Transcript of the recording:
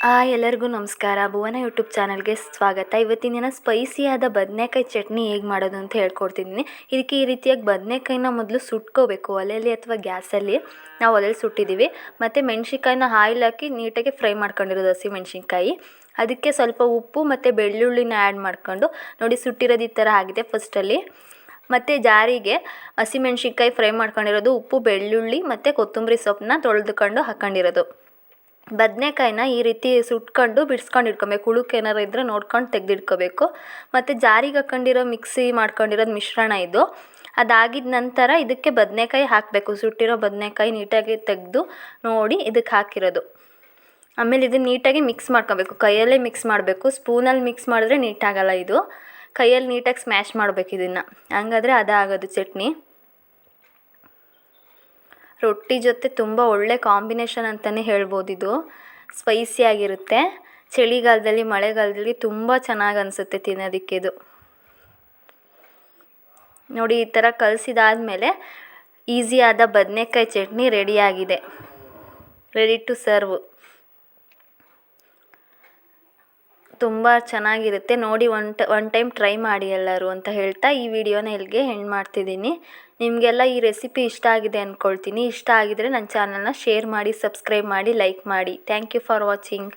Hi ಎಲ್ಲರಿಗೂ ನಮಸ್ಕಾರ. ಭುವನ YouTube ಚಾನಲ್ಗೆ ಸ್ವಾಗತ. ಇವತ್ತಿನ ದಿನ ಸ್ಪೈಸಿಯಾದ ಬದನೆಕಾಯಿ ಚಟ್ನಿ ಹೇಗೆ ಮಾಡೋದು ಅಂತ ಹೇಳ್ಕೊಡ್ತಿದ್ದೀನಿ. ಇದಕ್ಕೆ ಈ ರೀತಿಯಾಗಿ ಬದನೆಕಾಯಿನ ಮೊದಲು ಸುಟ್ಕೋಬೇಕು. ಒಲೆಯಲ್ಲಿ ಅಥವಾ ಗ್ಯಾಸಲ್ಲಿ ನಾವು ಒಲೆಯಲ್ಲಿ ಸುಟ್ಟಿದ್ದೀವಿ. ಮತ್ತು ಮೆಣ್ಸಿನ್ಕಾಯಿನ ಆಯಿಲ್ ಹಾಕಿ ನೀಟಾಗಿ ಫ್ರೈ ಮಾಡ್ಕೊಂಡಿರೋದು ಹಸಿ ಮೆಣ್ಸಿನ್ಕಾಯಿ. ಅದಕ್ಕೆ ಸ್ವಲ್ಪ ಉಪ್ಪು ಮತ್ತು ಬೆಳ್ಳುಳ್ಳಿನ ಆ್ಯಡ್ ಮಾಡ್ಕೊಂಡು ನೋಡಿ ಸುಟ್ಟಿರೋದು ಈ ಥರ ಆಗಿದೆ ಫಸ್ಟಲ್ಲಿ ಮತ್ತು ಜಾರಿಗೆ ಹಸಿಮೆಣ್ಸಿನ್ಕಾಯಿ ಫ್ರೈ ಮಾಡ್ಕೊಂಡಿರೋದು ಉಪ್ಪು, ಬೆಳ್ಳುಳ್ಳಿ ಮತ್ತು ಕೊತ್ತಂಬರಿ ಸೊಪ್ಪನ್ನ ತೊಳೆದುಕೊಂಡು ಹಾಕ್ಕೊಂಡಿರೋದು ಬದನೆಕಾಯಿನ ಈ ರೀತಿ ಸುಟ್ಕೊಂಡು ಬಿಡ್ಸ್ಕೊಂಡು ಇಟ್ಕೊಬೇಕು ಹುಳುಕ್ ಏನಾರು ಇದ್ದರೆ ನೋಡ್ಕೊಂಡು ತೆಗೆದಿಟ್ಕೋಬೇಕು. ಮತ್ತು ಜಾರಿಗೆ ಹಾಕ್ಕೊಂಡಿರೋ ಮಿಕ್ಸಿ ಮಾಡ್ಕೊಂಡಿರೋದು ಮಿಶ್ರಣ ಇದು. ಅದಾಗಿದ ನಂತರ ಇದಕ್ಕೆ ಬದನೆಕಾಯಿ ಹಾಕಬೇಕು. ಸುಟ್ಟಿರೋ ಬದನೆಕಾಯಿ ನೀಟಾಗಿ ತೆಗೆದು ನೋಡಿ ಇದಕ್ಕೆ ಹಾಕಿರೋದು. ಆಮೇಲೆ ಇದನ್ನು ನೀಟಾಗಿ ಮಿಕ್ಸ್ ಮಾಡ್ಕೊಬೇಕು. ಕೈಯಲ್ಲೇ ಮಿಕ್ಸ್ ಮಾಡಬೇಕು. ಸ್ಪೂನಲ್ಲಿ ಮಿಕ್ಸ್ ಮಾಡಿದ್ರೆ ನೀಟಾಗಲ್ಲ ಇದು. ಕೈಯಲ್ಲಿ ನೀಟಾಗಿ ಸ್ಮ್ಯಾಶ್ ಮಾಡಬೇಕು ಇದನ್ನು. ಹಂಗಾದ್ರೆ ಅದಾಗೋದು ಚಟ್ನಿ. ರೊಟ್ಟಿ ಜೊತೆ ತುಂಬ ಒಳ್ಳೆ ಕಾಂಬಿನೇಷನ್ ಅಂತಲೇ ಹೇಳ್ಬೋದು ಇದು. ಸ್ಪೈಸಿಯಾಗಿರುತ್ತೆ ಚಳಿಗಾಲದಲ್ಲಿ, ಮಳೆಗಾಲದಲ್ಲಿ ತುಂಬ ಚೆನ್ನಾಗಿ ಅನಿಸುತ್ತೆ ತಿನ್ನೋದಕ್ಕೆ ಇದು. ನೋಡಿ, ಈ ಥರ ಕಲಸಿದಾದ್ಮೇಲೆ ಈಸಿಯಾದ ಬದನೆಕಾಯಿ ಚಟ್ನಿ ರೆಡಿಯಾಗಿದೆ ರೆಡಿ ಟು ಸರ್ವ್. ತುಂಬ ಚೆನ್ನಾಗಿರುತ್ತೆ. ನೋಡಿ ಒನ್ ಟ, ಒನ್ ಟೈಮ್ ಟ್ರೈ ಮಾಡಿ ಎಲ್ಲರೂ ಅಂತ ಹೇಳ್ತಾ ಈ ವಿಡಿಯೋನ ಇಲ್ಲಿಗೆ ಹೆಣ್ ಮಾಡ್ತಿದ್ದೀನಿ. ನಿಮಗೆಲ್ಲ ಈ ರೆಸಿಪಿ ಇಷ್ಟ ಆಗಿದೆ ಅಂದ್ಕೊಳ್ತೀನಿ ಇಷ್ಟ ಆಗಿದರೆ ನನ್ನ ಚಾನಲ್ನ ಶೇರ್ ಮಾಡಿ, ಸಬ್ಸ್ಕ್ರೈಬ್ ಮಾಡಿ, ಲೈಕ್ ಮಾಡಿ. Thank you for watching.